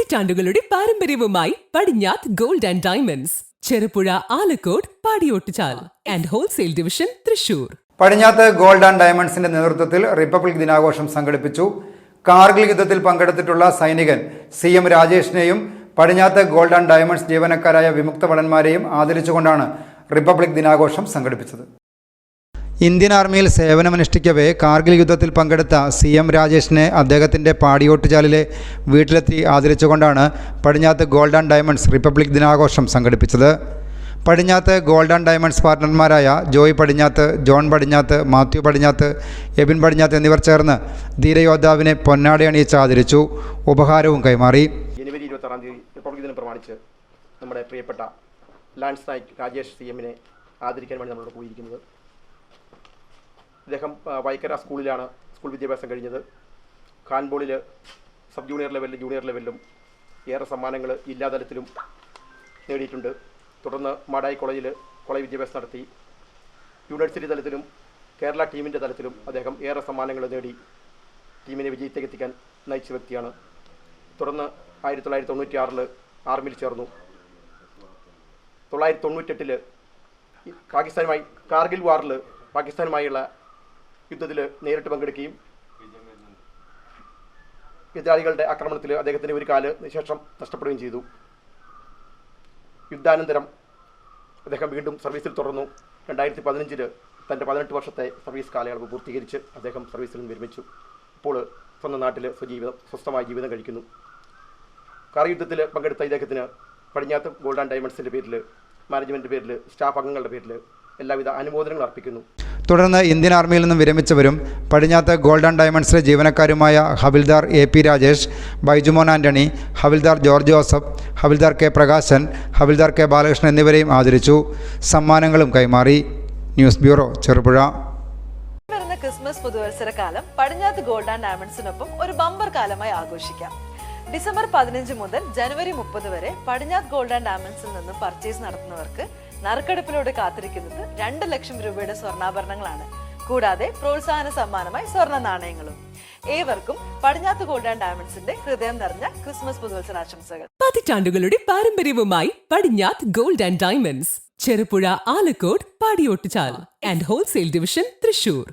പതിറ്റാണ്ടുകളുടെ പാരമ്പര്യവുമായി Padinjath gold and diamonds. Cherupuzha Alakode Padiyottuchal and wholesale division Thrissur. Padinjath gold and ഡയമണ്ട്സിന്റെ നേതൃത്വത്തിൽ republic ദിനാഘോഷം സംഘടിപ്പിച്ചു. കാർഗിൽ യുദ്ധത്തിൽ പങ്കെടുത്തിട്ടുള്ള സൈനികൻ സി എം രാജേഷിനെയും പടിഞ്ഞാത്ത് ഗോൾഡ് ആൻഡ് ഡയമണ്ട്സ് ജീവനക്കാരായ വിമുക്ത ഭടന്മാരെയും ആദരിച്ചുകൊണ്ടാണ് റിപ്പബ്ലിക് ദിനാഘോഷം സംഘടിപ്പിച്ചത്. ഇന്ത്യൻ ആർമിയിൽ സേവനമനുഷ്ഠിക്കവേ കാർഗിൽ യുദ്ധത്തിൽ പങ്കെടുത്ത സി എം രാജേഷിനെ അദ്ദേഹത്തിന്റെ പാടിയോട്ടുചാലിലെ വീട്ടിലെത്തി ആദരിച്ചുകൊണ്ടാണ് Padinjath gold and diamonds republic ദിനാഘോഷം സംഘടിപ്പിച്ചത്. പടിഞ്ഞാത്ത് ഗോൾഡ് ആൻഡ് ഡയമണ്ട്സ് പാർട്ണർമാരായ ജോയ് പടിഞ്ഞാത്ത് ജോൺ പടിഞ്ഞാത്ത് മാത്യു പടിഞ്ഞാത്ത് എബിൻ പടിഞ്ഞാത്ത് എന്നിവർ ചേർന്ന് ധീരയോദ്ധാവിനെ പൊന്നാടി അണിയിച്ച് ആദരിച്ചു. ഉപഹാരവും കൈമാറി. ജനുവരി ഇരുപത്താറാം റിപ്പബ്ലിക് ദിനം പ്രമാണിച്ച് നമ്മുടെ പ്രിയപ്പെട്ട ലാൻസ് നായിക് രാജേഷ് സി എമ്മിനെ ആദരിക്കാൻ വേണ്ടി പോയിരിക്കുന്നത് ഇദ്ദേഹം ആ, വൈക്കര സ്കൂളിലാണ് സ്കൂൾ വിദ്യാഭ്യാസം കഴിഞ്ഞത്. കാൻബോളിൽ സബ് ജൂനിയർ ലെവലിലും ജൂനിയർ ലെവലിലും ഏറെ സമ്മാനങ്ങൾ ജില്ലാ തലത്തിലും നേടിയിട്ടുണ്ട്. തുടർന്ന് മാടായി കോളേജിൽ കോളേജ് വിദ്യാഭ്യാസം നടത്തി. യൂണിവേഴ്സിറ്റി തലത്തിലും കേരള ടീമിന്റെ തലത്തിലും അദ്ദേഹം ഏറെ സമ്മാനങ്ങൾ നേടി. ടീമിനെ വിജയത്തേക്ക് എത്തിക്കാൻ നയിച്ച വ്യക്തിയാണ്. തുടർന്ന് ആയിരത്തി തൊള്ളായിരത്തി തൊണ്ണൂറ്റി ആറിൽ ആർമിയിൽ ചേർന്നു. തൊള്ളായിരത്തി തൊണ്ണൂറ്റെട്ടിൽ പാകിസ്ഥാനുമായി കാർഗിൽ വാറിൽ പാകിസ്ഥാനുമായുള്ള യുദ്ധത്തിൽ നേരിട്ട് പങ്കെടുക്കുകയും എതിരാളികളുടെ ആക്രമണത്തിൽ അദ്ദേഹത്തിന് ഒരു കാൽ ശേഷം നഷ്ടപ്പെടുകയും ചെയ്തു. യുദ്ധാനന്തരം അദ്ദേഹം വീണ്ടും സർവീസിൽ തുടർന്നു. രണ്ടായിരത്തി പതിനഞ്ചിൽ തന്റെ പതിനെട്ട് വർഷത്തെ സർവീസ് കാലയളവ് പൂർത്തീകരിച്ച് അദ്ദേഹം സർവീസിൽ നിന്ന് വിരമിച്ചു. ഇപ്പോൾ സ്വന്തം നാട്ടിൽ സ്വജീവിതം സ്വസ്ഥമായ ജീവിതം കഴിക്കുന്നു. കാർ യുദ്ധത്തിൽ പങ്കെടുത്ത ഇദ്ദേഹത്തിന് പടിഞ്ഞാത്ത് ഗോൾഡ് ആൻഡ് ഡയമണ്ട്സിന്റെ പേരിൽ മാനേജ്മെന്റ് പേരിൽ സ്റ്റാഫ് അംഗങ്ങളുടെ പേരിൽ എല്ലാവിധ അനുമോദനങ്ങൾ അർപ്പിക്കുന്നു. തുടർന്ന് ഇന്ത്യൻ ആർമിയിൽ നിന്നും വിരമിച്ചവരും പടിഞ്ഞാത്ത് ഗോൾഡൻ ഡയമണ്ട്സിലെ ജീവനക്കാരുമായ havildar A P Rajesh Baijumon Antony havildar George Joseph havildar K Prakashan havildar K Balakrishnan എന്നിവരെയും ആദരിച്ചു. സമ്മാനങ്ങളും കൈമാറി. News bureau Cherupuzha. വരുന്ന ക്രിസ്മസ് പുതുവത്സരകാലം പടിഞ്ഞാത്ത് ഗോൾഡ് ആൻഡ് ഡയമണ്ട്സിനൊപ്പം ഒരു ബമ്പർ കാലമായി ആഘോഷിക്കാം. ഡിസംബർ പതിനഞ്ച് മുതൽ ജനുവരി മുപ്പത് വരെ പടിഞ്ഞാത്ത് ഗോൾഡ് ആൻഡ് ഡയമണ്ട്സിൽ നിന്നും പർച്ചേസ് നടത്തുന്നവർക്ക് നറുക്കെടുപ്പിലൂടെ കാത്തിരിക്കുന്നത് രണ്ട് ലക്ഷം രൂപയുടെ സ്വർണാഭരണങ്ങളാണ്. കൂടാതെ പ്രോത്സാഹന സമ്മാനമായി സ്വർണ നാണയങ്ങളും. ഏവർക്കും പടിഞ്ഞാത്ത് ഗോൾഡ് ആൻഡ് ഡയമണ്ട്സിന്റെ ഹൃദയം നിറഞ്ഞ ക്രിസ്മസ് പുതുവത്സരാശംസകൾ. പതിറ്റാണ്ടുകളുടെ പാരമ്പര്യവുമായി Padinjath gold and diamonds. Cherupuzha Alakode Padiyottuchal. And wholesale division Thrissur.